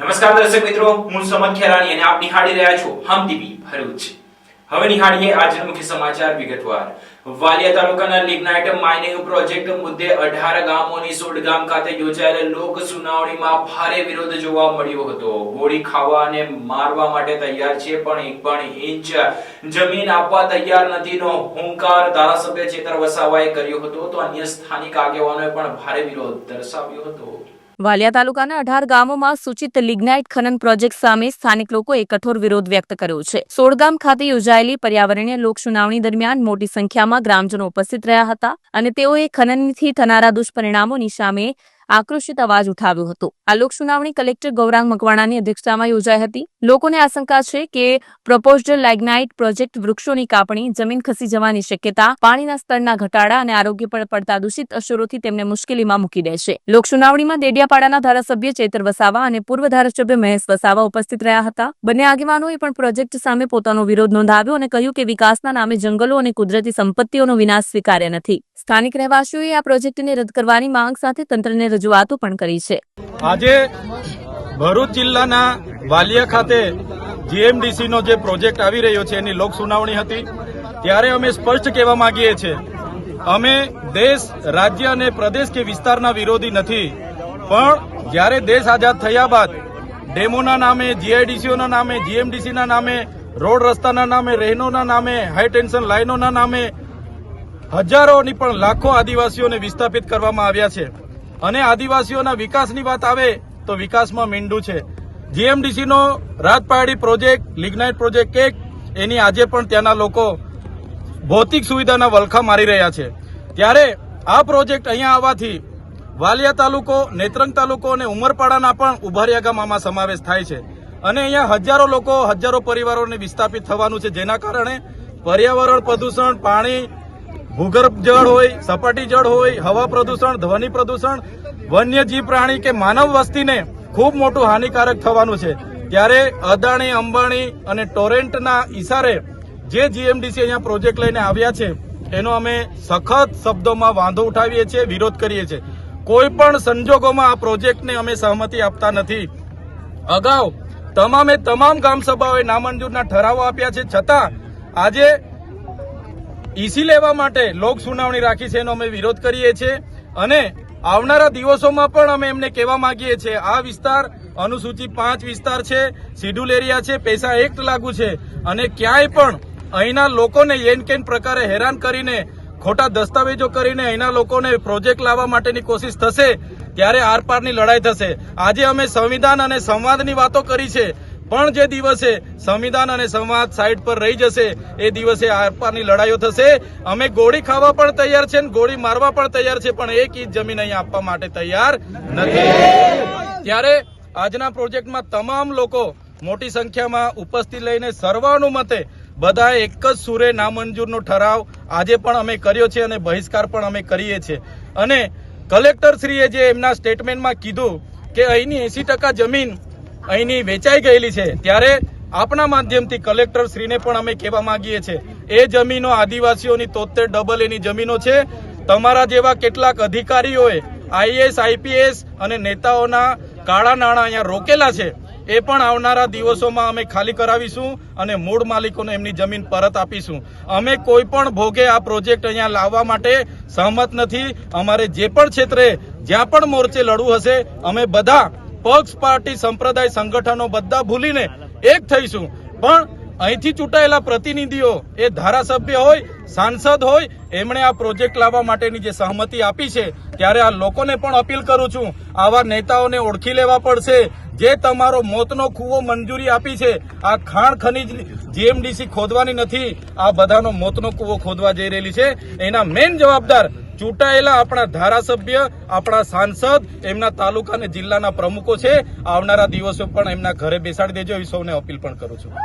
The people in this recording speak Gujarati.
નમસ્કાર દર્શક મિત્રો, હું સમત ખેરાણી અને આપ નિહાળી રહ્યા છો હમ ટીવી ભરૂચ. હવે નિહાળીએ આજના મુખ્ય સમાચાર વિગતવાર. વાલિયા તાલુકાના લિગ્નાઇટ માઇનિંગ પ્રોજેક્ટ મુદ્દે અઢાર ગામોની સોળ ખાતે યોજાયેલ લોક સુનાવણીમાં ભારે વિરોધ જોવા મળ્યો હતો. ગોળી ખાવા અને મારવા માટે તૈયાર છે, પણ એક પણ ઇંચ જમીન આપવા તૈયાર નથીનો હુંકાર ધારાસભ્ય ચેતર વસાવાએ કર્યો હતો. તો અન્ય સ્થાનિક આગેવાનોએ પણ ભારે વિરોધ દર્શાવ્યો હતો. વાલિયા તાલુકાના અઢાર ગામોમાં સૂચિત લિગ્નાઇટ ખનન પ્રોજેક્ટ સામે સ્થાનિક લોકોએ કઠોર વિરોધ વ્યક્ત કર્યો છે. સોળગામ ખાતે યોજાયેલી પર્યાવરણીય લોક સુનાવણી દરમિયાન મોટી સંખ્યામાં ગ્રામજનો ઉપસ્થિત રહ્યા હતા અને તેઓએ ખનનથી થનારા દુષ્પરિણામોની સામે આક્રોશિત અવાજ ઉઠાવ્યો હતો. આ લોક સુનાવણી કલેક્ટર ગૌરાંગ મકવાણાની અધ્યક્ષતામાં યોજાઈ હતી. લોકોને આશંકા છે કે પ્રપોઝડ લેગ્નાઇટ પ્રોજેક્ટ વૃક્ષોની કાપણી, જમીન ખસી જવાની શક્યતા, પાણીના સ્તરના ઘટાડા અને આરોગ્ય પર પડતા દૂષિત અસરોથી તેમને મુશ્કેલીમાં મૂકી દેશે લોક સુનાવણીમાં દેડિયાપાડાના ધારાસભ્ય ચેતર વસાવા અને પૂર્વ ધારાસભ્ય મહેશ વસાવા ઉપસ્થિત રહ્યા હતા. બંને આગેવાનોએ પણ પ્રોજેક્ટ સામે પોતાનો વિરોધ નોંધાવ્યો અને કહ્યું કે વિકાસના નામે જંગલો અને કુદરતી સંપત્તિઓનો વિનાશ સ્વીકાર્ય નથી. સ્થાનિક રહેવાસીઓએ આ પ્રોજેક્ટને રદ કરવાની માંગ સાથે તંત્રને રજૂઆતો પણ કરી છે. આજે ભરૂચ જિલ્લાના વાલિયા ખાતે જીએમડીસી નો જે પ્રોજેક્ટ આવી રહ્યો છે, એની લોક સુનાવણી હતી. ત્યારે અમે સ્પષ્ટ કહેવા માંગીએ છીએ, અમે દેશ, રાજ્ય અને પ્રદેશ કે વિસ્તારના વિરોધી નથી. પણ જ્યારે દેશ આઝાદ થયા બાદ ડેમોના નામે, જીઆઈડીસીઓના નામે, જીએમડીસીના નામે, રોડ રસ્તાના નામે, રહેનોના નામે, હાઈ ટેન્શન લાઇનોના નામે હજારોની પણ લાખો આદિવાસીઓને વિસ્થાપિત કરવામાં આવ્યા છે. અને આદિવાસીઓના વિકાસની વાત આવે તો વિકાસમાં મીંડું છે. જીએમડીસીનો રાજપાડી પ્રોજેક્ટ, લિગ્નાઇટ પ્રોજેક્ટ એક, એની આજે પણ ત્યાંના લોકો ભૌતિક સુવિધાના વલખા મારી રહ્યા છે. ત્યારે આ પ્રોજેક્ટ અહીંયા આવવાથી વાલિયા તાલુકો, નેત્રંગ તાલુકો અને ઉમરપાડાના પણ ઉભારિયા ગામમાં સમાવેશ થાય છે. અને અહીંયા હજારો લોકો, હજારો પરિવારોને વિસ્થાપિત થવાનું છે. જેના કારણે પર્યાવરણ પ્રદૂષણ, પાણી ભૂગર્ભ જળ હોય, સપાટી જળ હોય, હવા પ્રદૂષણ, ધ્વનિ પ્રદૂષણ વન્યજીવ પ્રાણી કે માનવ વસ્તીને ખૂબ મોટું હાનિકારક થવાનું છે. ત્યારે અદાણી, અંબાણી અને ટોરેન્ટના ઈશારે જે જીએમડીસી અહીંયા પ્રોજેક્ટ લઈને આવ્યા છે, એનો અમે સખત શબ્દોમાં વાંધો ઉઠાવીએ છીએ, વિરોધ કરીએ છીએ. કોઈ પણ સંજોગોમાં આ પ્રોજેક્ટને અમે સહમતિ આપતા નથી. અગાઉ તમામે તમામ ગામસભાઓએ નામંજૂરના ઠરાવો આપ્યા છે. છતાં આજે ઈસી લેવા માટે લોક સુનાવણી રાખી છે એનો અમે વિરોધ કરીએ છીએ. અને આવનારા દિવસોમાં પણ અમે એમને કહેવા માંગીએ છીએ, આ વિસ્તાર અનુસૂચિ પાંચ વિસ્તાર છે, શિડ્યુલ એરિયા છે, પૈસા એક્ટ લાગુ છે. અને ક્યાંય પણ અહીંના લોકોને એન કેન પ્રકારે હેરાન કરીને, ખોટા દસ્તાવેજો કરીને અહીંના લોકોને પ્રોજેક્ટ લાવવા માટેની કોશિશ થશે, ત્યારે આરપારની લડાઈ થશે. આજે અમે સંવિધાન અને સંવાદની વાતો કરી છે. પણ જે દિવસે સંવિધાન અને સંવાદ સાઈડ પર રહી જશે, એ દિવસે આરપારની લડાઈઓ થશે. અમે ગોળી ખાવા પણ તૈયાર છે ને ગોળી મારવા પણ તૈયાર છે, પણ એક ઇંચ જમીન અહીં આપવા માટે તૈયાર નથી. ત્યારે આજના પ્રોજેક્ટમાં તમામ લોકો મોટી સંખ્યામાં ઉપસ્થિત લઈને સર્વાનુમતે બધા એક જ સુરે નામંજૂરનો ઠરાવ આજે પણ અમે કર્યો છે અને બહિષ્કાર પણ અમે કરીએ છીએ. અને કલેક્ટરશ્રીએ જે એમના સ્ટેટમેન્ટમાં કીધું કે અહીંની એસી જમીન અહીંની વેચાઈ ગયેલી છે. ત્યારે આપણા માધ્યમથી કલેક્ટર શ્રીને પણ અમે કહેવા માંગીએ છીએ, એ જમીનો આદિવાસીઓની તોતેર ડબલ એની જમીનો છે. તમારા જેવા કેટલાક અધિકારીઓએ આઈએસ આઈપીએસ અને નેતાઓના કાળા નાણાં અહીંયા રોકેલા છે. એ પણ આવનારા દિવસોમાં અમે ખાલી કરાવીશું અને મૂળ માલિકોને એમની જમીન પરત આપીશું. અમે કોઈ પણ ભોગે આ પ્રોજેક્ટ અહીંયા લાવવા માટે સહમત નથી. અમારે જે પણ ક્ષેત્રે જ્યાં પણ મોરચે લડવું હશે, અમે બધા પક્ષ, પાર્ટી, સંપ્રદાય, સંગઠનો બધા ભૂલીને એક થઈશું. પણ અહીંથી ચૂંટાયેલા પ્રતિનિધિઓ, એ ધારાસભ્ય હોય, સાંસદ હોય, એમણે આ પ્રોજેક્ટ લાવવા માટેની જે સહમતિ આપી છે, ત્યારે આ લોકોને પણ અપીલ કરું છું, આવા નેતાઓને ઓળખી લેવા પડશે. જે તમારો મોતનો કૂવો મંજૂરી આપી છે, આ ખાણ ખનીજ જીએમડીસી ખોદવાની નથી, આ બધાનો મોતનો કૂવો ખોદવા જઈ રહેલી છે. એના મેઇન જવાબદાર ચૂંટાયેલા આપણા ધારાસભ્ય, આપણા સાંસદ, એમના તાલુકા અને જિલ્લાના પ્રમુખો છે. આવનારા દિવસો પણ એમના ઘરે બેસાડી દેજો. એવી સૌને અપીલ પણ કરું છું.